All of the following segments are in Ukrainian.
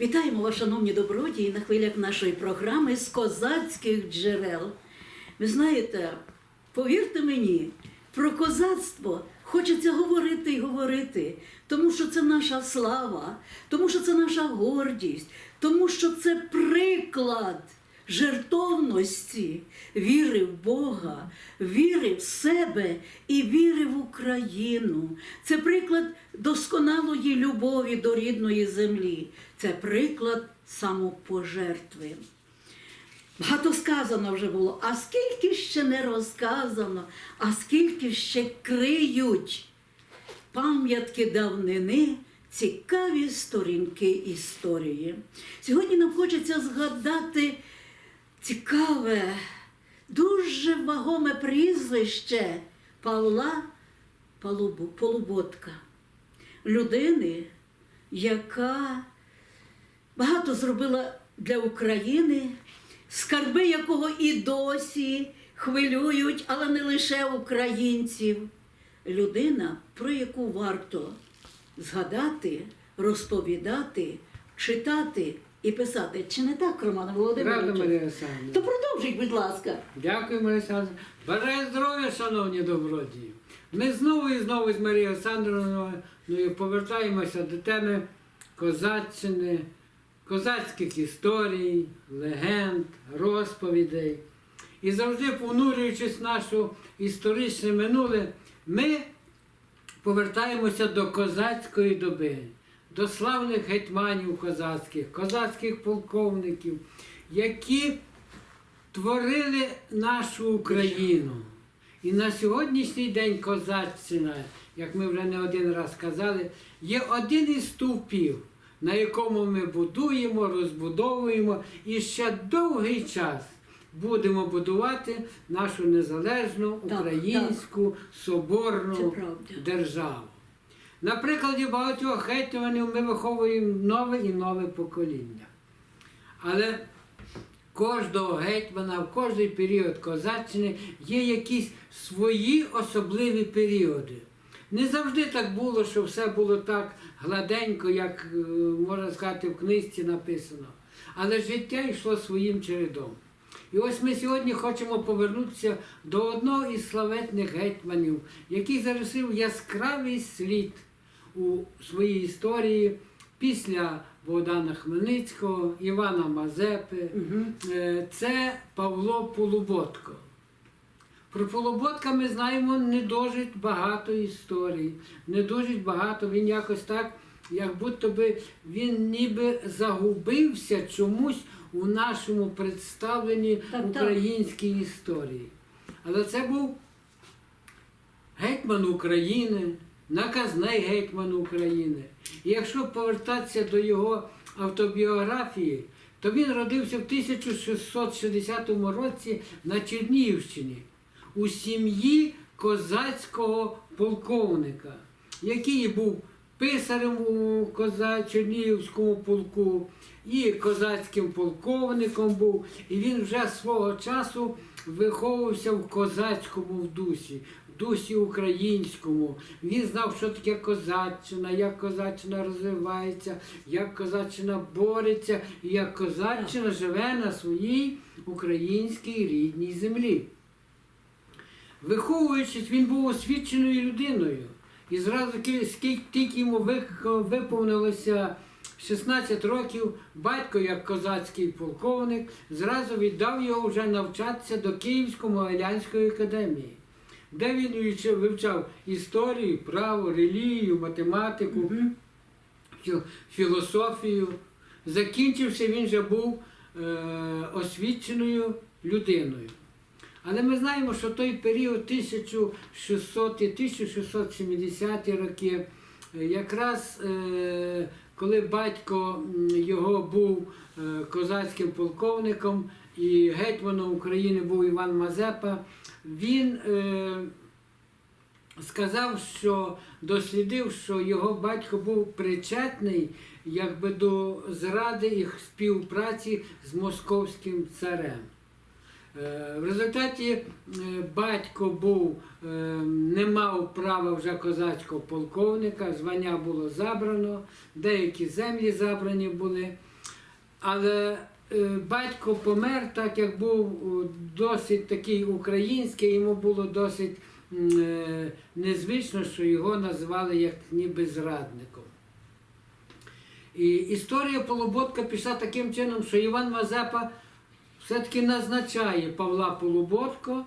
Вітаємо вас, шановні добродії, на хвилях нашої програми з козацьких джерел. Ви знаєте, повірте мені, про козацтво хочеться говорити і говорити, тому що це наша слава, тому що це наша гордість, тому що це приклад жертовності, віри в Бога, віри в себе і віри в Україну. Це приклад досконалої любові до рідної землі. Це приклад самопожертви. Багато сказано вже було, а скільки ще не розказано, а скільки ще криють пам'ятки давнини, цікаві сторінки історії. Сьогодні нам хочеться згадати цікаве, дуже вагоме прізвище Павла Полуботка, людини, яка багато зробила для України, скарби якого і досі хвилюють, але не лише українців. Людина, про яку варто згадати, розповідати, читати і писати. Чи не так, Роман Правда, Володимирович? Марія Олександрівна? То продовжіть, будь ласка. Дякую, Марія Олександрівна. Бажаю здоров'я, шановні добродії. Ми знову і знову з Марією Олександровною повертаємося до теми козаччини, козацьких історій, легенд, розповідей. І завжди понурюючись в нашу історичне минуле, ми повертаємося до козацької доби, до славних гетьманів козацьких, козацьких полковників, які творили нашу Україну. І на сьогоднішній день козаччина, як ми вже не один раз казали, є один із стовпів, на якому ми будуємо, розбудовуємо і ще довгий час будемо будувати нашу незалежну Так, українську Це соборну державу. На прикладі багатьох гетьманів ми виховуємо нове і нове покоління. Але кожного гетьмана, в кожний період козаччини є якісь свої особливі періоди. Не завжди так було, що все було так гладенько, як е, можна сказати, в книжці написано. Але життя йшло своїм чередом. І ось ми сьогодні хочемо повернутися до одного із славетних гетьманів, який залишив яскравий слід у своїй історії після Богдана Хмельницького, Івана Мазепи. Е, Це Павло Полуботко. Про Полуботка ми знаємо не досить багато історій, не досить багато. Він якось так, як будто би він ніби загубився чомусь у нашому представленні українській історії. Але це був гетьман України, наказний гетьман України. І якщо повертатися до його автобіографії, то він родився в 1660 році на Чернігівщині у сім'ї козацького полковника, який був писарем у. Чернігівському полку і козацьким полковником був. І він вже свого часу виховувався в козацькому дусі, дусі українському. Він знав, що таке козаччина, як козаччина розвивається, як козаччина бореться, і як козаччина живе на своїй українській рідній землі. Виховуючись, він був освіченою людиною. І зразу скільки тільки йому виповнилося 16 років, батько, як козацький полковник, зразу віддав його вже навчатися до Київсько-Могилянської академії, де він вивчав- історію, право, релігію, математику, Мгм. фі- філософію. Закінчився він вже був е, освіченою людиною. Але ми знаємо, що той період 1600 і 1670 роки, якраз е, коли батько його був е, козацьким полковником і гетьманом України був Іван Мазепа, він е, сказав, що дослідив, що його батько був причетний якби до зради і співпраці з московським царем. Е, В результаті е, батько був, е, не мав права вже козацького полковника, звання було забрано, деякі землі забрані були. Але батько помер, так як був досить такий український, йому було досить незвично, що його назвали як ніби зрадником. І історія Полуботка пішла таким чином, що Іван Мазепа все-таки назначає Павла Полуботко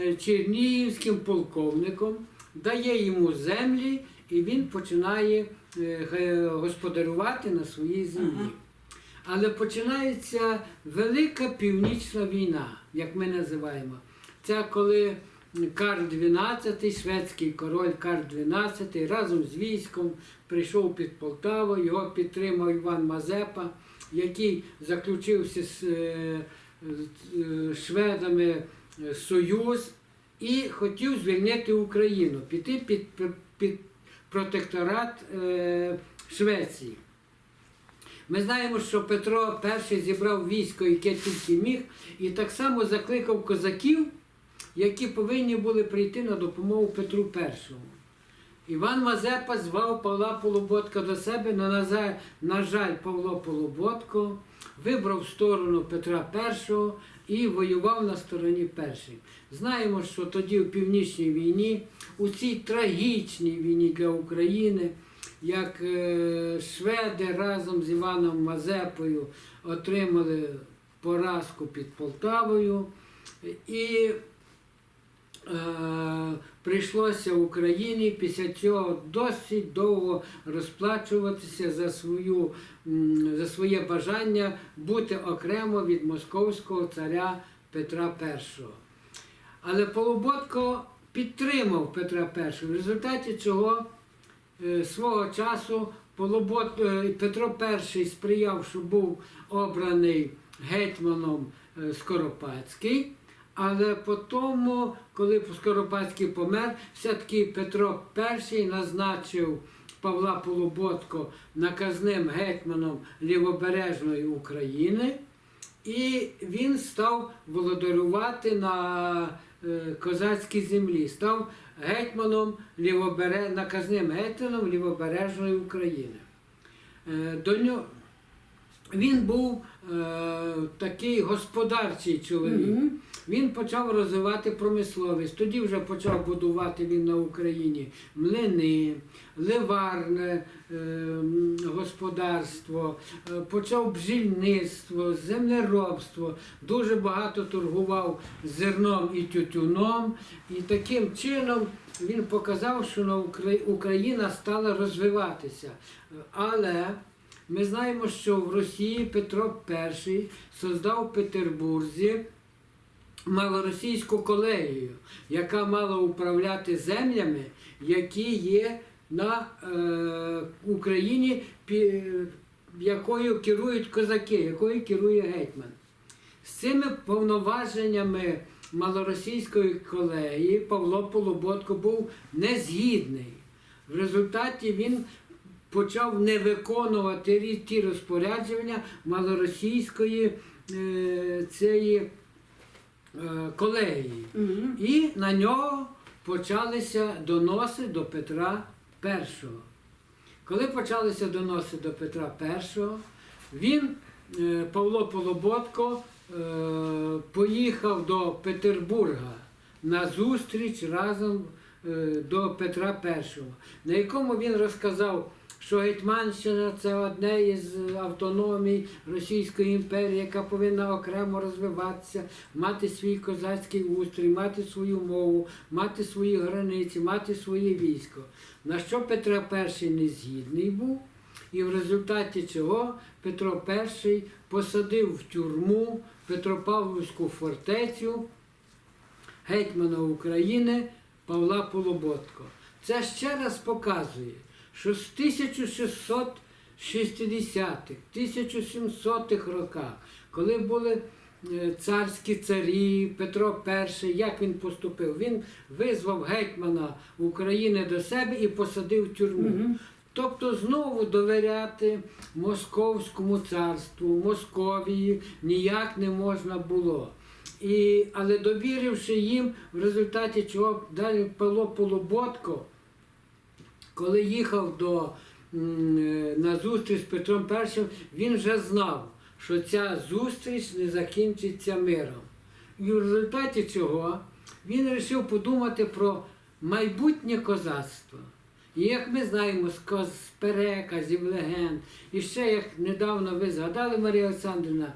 е, чернігівським полковником, дає йому землі, і він починає е, господарювати на своїй землі. Але починається Велика Північна війна, як ми називаємо. Це коли Карл XII, шведський король Карл XII, разом з військом прийшов під Полтаву, його підтримав Іван Мазепа, який заключився з е, з, е, шведами е, союз і хотів звільнити Україну, піти під, під протекторат е, Швеції. Ми знаємо, що Петро І зібрав військо, яке тільки міг, і так само закликав козаків, які повинні були прийти на допомогу Петру І. Іван Мазепа звав Павла Полуботка до себе, але, на на жаль, Павло Полуботко вибрав сторону Петра І і воював на стороні перших. Знаємо, що тоді в Північній війні, у цій трагічній війні для України, як е, шведи разом з Іваном Мазепою отримали поразку під Полтавою, і прийшлося Україні після цього досить довго розплачуватися за, свою, за своє бажання бути окремо від московського царя Петра І. Але Полуботко підтримав Петра І, в результаті чого е, свого часу Полубот, е, Петро І сприяв, що був обраний гетьманом е, Скоропадський. Але потім, коли Скоропадський помер, все-таки Петро І назначив Павла Полуботко наказним гетьманом Лівобережної України. І він став володарювати на е, козацькій землі, став гетьманом лівобере... наказним гетьманом Лівобережної України. Е, До нього... Він був е, такий господарчий чоловік. Мгм. Він почав розвивати промисловість. Тоді вже почав будувати він на Україні млини, ливарне е, господарство, е, почав бджільництво, землеробство, дуже багато торгував зерном і тютюном. І таким чином він показав, що на Укра- Україна стала розвиватися. Але ми знаємо, що в Росії Петро І создав в Петербурзі малоросійську колегію, яка мала управляти землями, які є на е, Україні, пі- якою керують козаки, якою керує гетьман. З цими повноваженнями малоросійської колегії Павло Полуботко був незгідний. В результаті він почав не виконувати ті розпорядження малоросійської е, цієї колегії. Мгм. І на нього почалися доноси до Петра І. Коли почалися доноси до Петра І, він, е, Павло Полоботко, е, поїхав до Петербурга на зустріч разом е, до Петра І, на якому він розказав, що Гетьманщина це одне із автономій Російської імперії, яка повинна окремо розвиватися, мати свій козацький устрій, мати свою мову, мати свої границі, мати своє військо. На що Петро І не згідний був, і в результаті чого Петро І посадив в тюрму Петропавловську фортецю гетьмана України Павла Полуботко. Це ще раз показує, що з 1660-х, 1700-х роках, коли були е, царські царі, Петро І, як він поступив? Він визвав гетьмана України до себе і посадив в тюрму. Мгм. Тобто знову довіряти Московському царству, Московії ніяк не можна було. І, але довіривши їм, в результаті чого далі Павло Полуботко, коли їхав до, е, на зустріч з Петром І, він вже знав, що ця зустріч не закінчиться миром. І в результаті цього він вирішив подумати про майбутнє козацтво. І як ми знаємо з, з переказів, легенд, і ще як недавно ви згадали, Марія Олександрівна,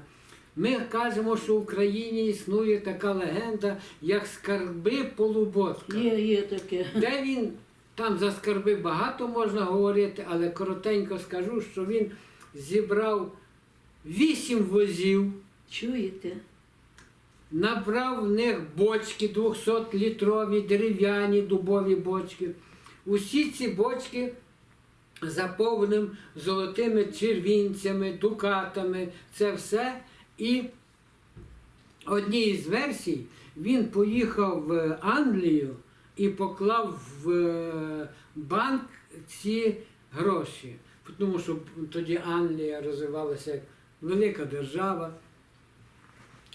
ми кажемо, що в Україні існує така легенда, як скарби полуботка. Є, є таке. Де він, там за скарби багато можна говорити, але коротенько скажу, що він зібрав вісім возів, Чуєте? набрав в них бочки 200-літрові, дерев'яні дубові бочки. Усі ці бочки заповнив золотими червінцями, дукатами, це все. І одній з версій він поїхав в Англію і поклав в е, банк ці гроші. Тому що тоді Англія розвивалася як велика держава.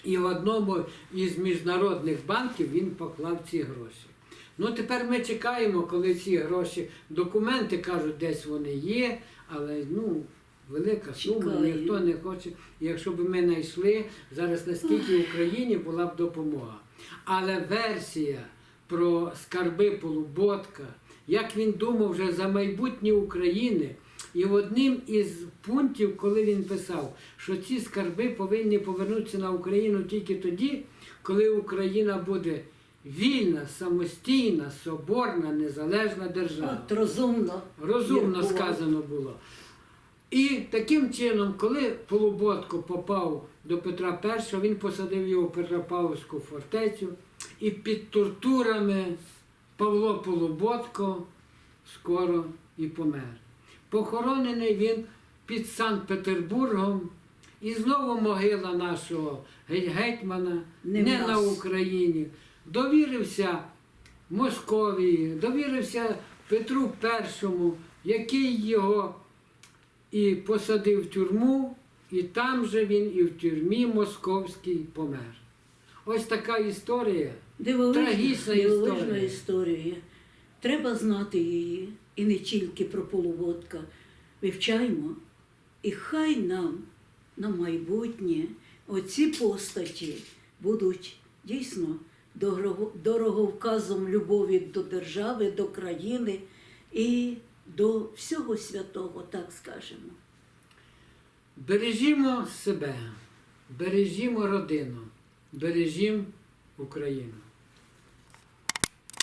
І в одному із міжнародних банків він поклав ці гроші. Ну тепер ми чекаємо, коли ці гроші, документи кажуть, десь вони є, але ну, велика сума, ніхто не хоче. Якщо б ми знайшли, зараз наскільки в Україні була б допомога. Але версія про скарби Полуботка, як він думав вже за майбутнє України, і в одним із пунктів, коли він писав, що ці скарби повинні повернутися на Україну тільки тоді, коли Україна буде вільна, самостійна, соборна, незалежна держава. От розумно. Розумно міркував. сказано було. І таким чином, коли Полуботко попав до Петра І, він посадив його в Петропавловську фортецю, і під тортурами Павло Полуботко скоро і помер. Похоронений він під Санкт-Петербургом, і знову могила нашого гетьмана Не не, на Україні. Довірився Московії, довірився Петру І, який його і посадив в тюрму, і там же він і в тюрмі московській помер. Ось така історія. Дивовижна, дивовижна історія. Треба знати її, і не тільки про полуводка. Вивчаємо, і хай нам на майбутнє оці постаті будуть дійсно дороговказом любові до держави, до країни і до всього святого, так скажемо. Бережімо себе, бережімо родину, бережімо Україну.